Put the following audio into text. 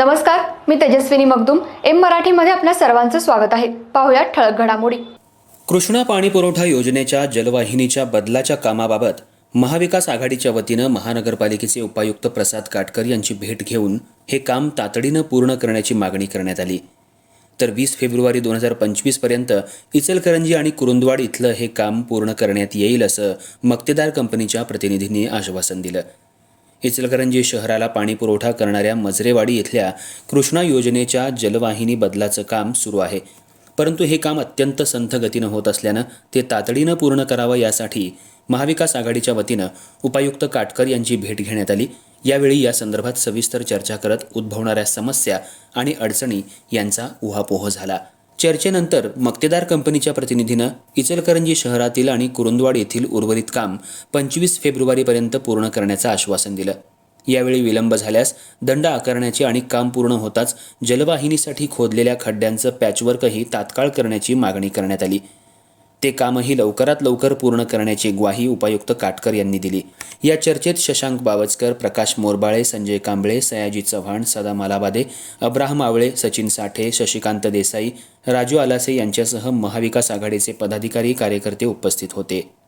नमस्कार मी तेजस्विनी मगदुम. एम मराठीमध्ये आपल्या सर्वांचं स्वागत आहे. पाहुयात ठळक घडामोडी. कृष्णा पाणी पुरवठा योजनेच्या जलवाहिनीच्या बदलाच्या कामाबाबत महाविकास आघाडीच्या वतीनं महानगरपालिकेचे उपायुक्त प्रसाद काटकर यांची भेट घेऊन हे काम तातडीनं पूर्ण करण्याची मागणी करण्यात आली. तर वीस फेब्रुवारी दोन हजार पंचवीसपर्यंत इचलकरंजी आणि कुरुंदवाड इथलं हे काम पूर्ण करण्यात येईल असं मक्तेदार कंपनीच्या प्रतिनिधींनी आश्वासन दिलं. इचलकरंजी शहराला पाणी पुरवठा करणाऱ्या मजरेवाडी इथल्या कृष्णा योजनेच्या जलवाहिनी बदलाचं काम सुरू आहे. परंतु हे काम अत्यंत संथ गतीनं होत असल्यानं ते तातडीनं पूर्ण करावं यासाठी महाविकास आघाडीच्या वतीनं उपायुक्त काटकर यांची भेट घेण्यात आली. यावेळी या संदर्भात सविस्तर चर्चा करत उद्भवणाऱ्या समस्या आणि अडचणी यांचा उहापोह झाला. चर्चेनंतर मक्तेदार कंपनीच्या प्रतिनिधीनं इचलकरंजी शहरातील आणि कुरुंदवाड येथील उर्वरित काम पंचवीस फेब्रुवारीपर्यंत पूर्ण करण्याचं आश्वासन दिलं. यावेळी विलंब झाल्यास दंड आकारण्याची आणि काम पूर्ण होताच जलवाहिनीसाठी खोदलेल्या खड्ड्यांचं पॅचवर्कही तात्काळ करण्याची मागणी करण्यात आली. ते कामही लवकरात लवकर पूर्ण करण्याची ग्वाही उपायुक्त काटकर यांनी दिली. या चर्चेत शशांक बावचकर प्रकाश मोरबाळे संजय कांबळे सयाजी चव्हाण सदा मालाबादे अब्राहम आवळे सचिन साठे शशिकांत देसाई राजू आलासे यांच्यासह महाविकास आघाडीचे पदाधिकारी कार्यकर्ते उपस्थित होते.